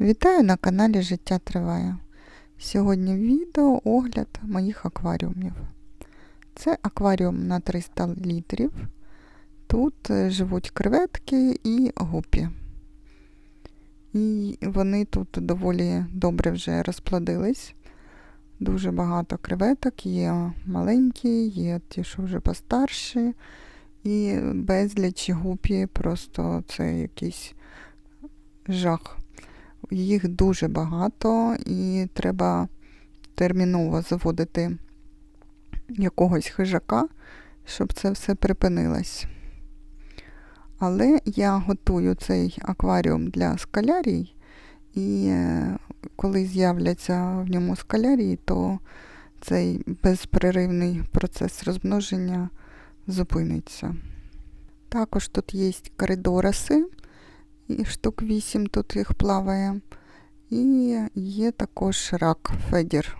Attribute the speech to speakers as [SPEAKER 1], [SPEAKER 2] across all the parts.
[SPEAKER 1] Вітаю на каналі Життя Триває. Сьогодні відео огляд моїх акваріумів. Це акваріум на 300 літрів. Тут е, живуть креветки і гупі. І вони тут доволі добре вже розплодились. Дуже багато креветок, є маленькі, є ті, що вже постарші, і безліч гупі, просто це якийсь жах. Їх дуже багато і треба терміново заводити якогось хижака, щоб це все припинилось. Але я готую цей акваріум для скалярій, і е, коли з'являться в ньому скалярії, то цей безперервний процес розмноження зупиниться. Також тут є коридораси, і штук 8 тут їх плаває. І є також рак Федір.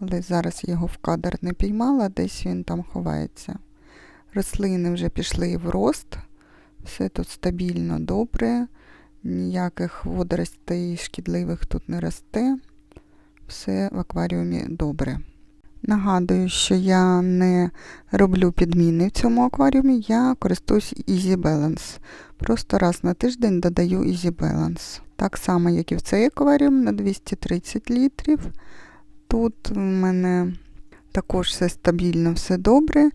[SPEAKER 1] Але зараз його в кадр не піймала, десь він там ховається. Рослини вже пішли в рост, все тут стабільно добре, ніяких водоростей шкідливих тут не росте. Все в акваріумі добре. Нагадую, що я не роблю підміни в цьому акваріумі, я користуюсь Easy Balance. Просто раз на тиждень додаю Easy Balance. Так само, як і в цей акваріум на 230 літрів. Тут в мене також все стабільно, все добре.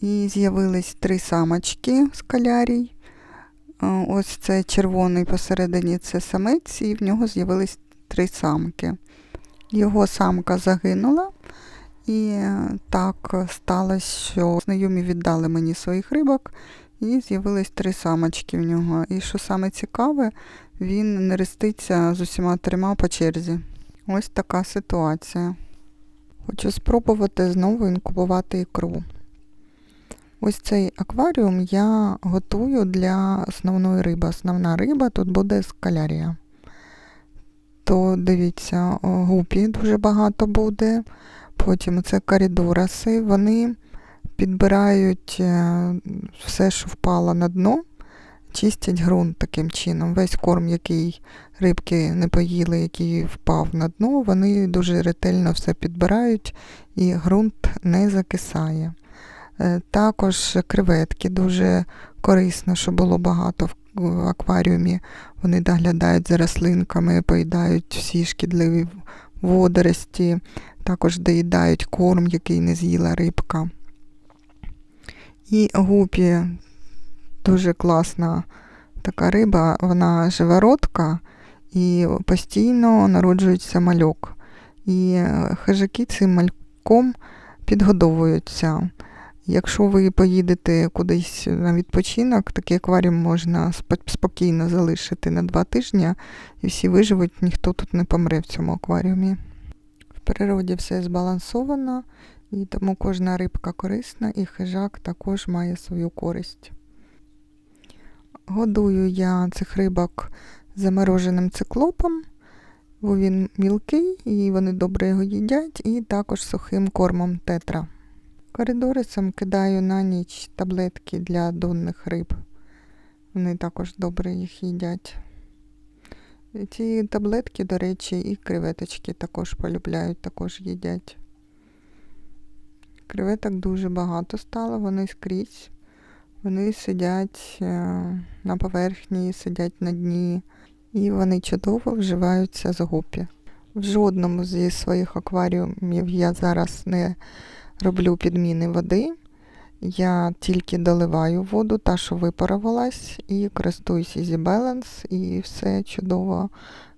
[SPEAKER 1] І з'явились три самочки з калярій. Ось це червоний посередині це самець, і в нього з'явились три самки. Його самка загинула. І так сталося, що знайомі віддали мені своїх рибок, і з'явились три самочки в нього. І що саме цікаве, він не реститься з усіма трьома по черзі. Ось така ситуація. Хочу спробувати знову інкубувати ікру. Ось цей акваріум я готую для основної риби. Основна риба тут буде скалярія. То дивіться, гупі дуже багато буде. Потім це коридораси, вони підбирають е, все, що впало на дно, чистять ґрунт таким чином. Весь корм, який рибки не поїли, який впав на дно, вони дуже ретельно все підбирають і ґрунт не закисає. Е, також креветки дуже корисно, що було багато в акваріумі. Вони доглядають за рослинками, поїдають всі шкідливі водорості, також доїдають корм, який не з'їла рибка. І гупі дуже класна така риба, вона живородка і постійно народжується мальок. І хижаки цим мальком підгодовуються. Якщо ви поїдете кудись на відпочинок, такий акваріум можна спокійно залишити на два тижні, і всі виживуть, ніхто тут не помре в цьому акваріумі. В природі все збалансовано, і тому кожна рибка корисна, і хижак також має свою користь. Годую я цих рибок замороженим циклопом, бо він мілкий і вони добре його їдять, і також сухим кормом тетра. Коридорисом кидаю на ніч таблетки для донних риб. Вони також добре їх їдять. Ці таблетки, до речі, і креветочки також полюбляють, також їдять. Креветок дуже багато стало, вони скрізь. Вони сидять е, на поверхні, сидять на дні, і вони чудово вживаються з гупі. В жодному зі своїх акваріумів я зараз не роблю підміни води. Я тільки доливаю воду, та, що випарувалась, і користуюсь Easy Balance, і все чудово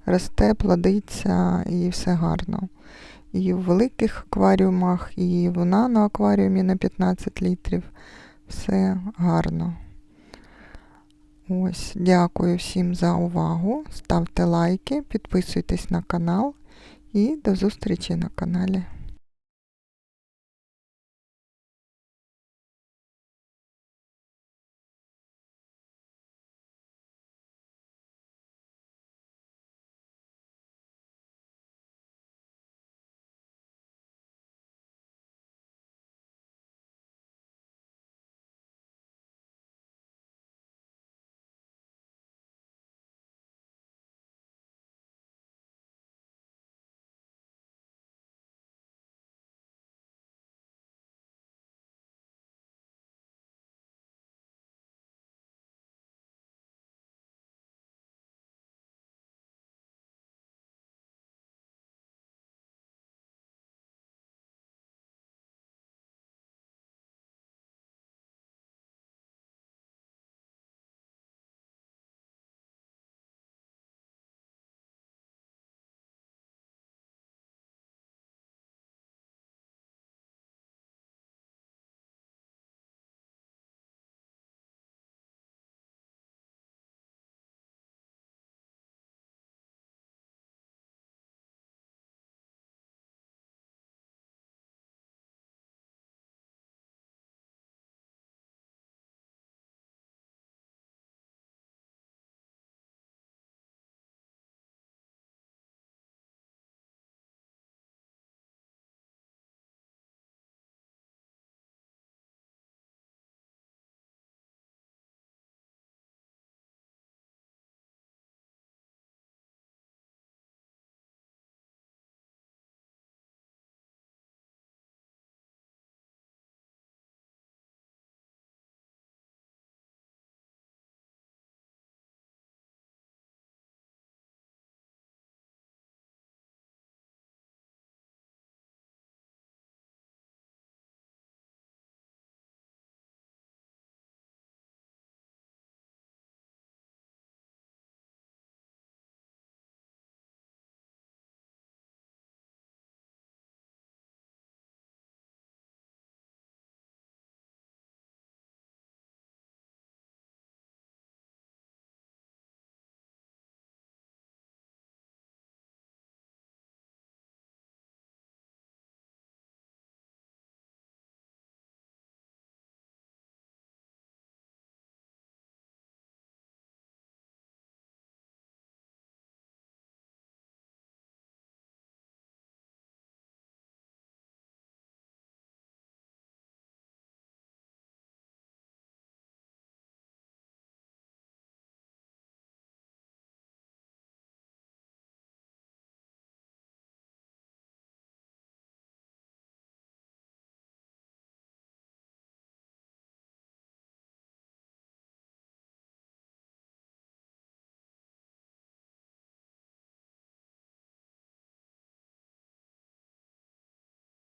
[SPEAKER 1] росте, плодиться і все гарно. І в великих акваріумах, і в наноакваріумі на 15 літрів. Все гарно. Ось, дякую всім за увагу. Ставте лайки, підписуйтесь на канал і до зустрічі на каналі.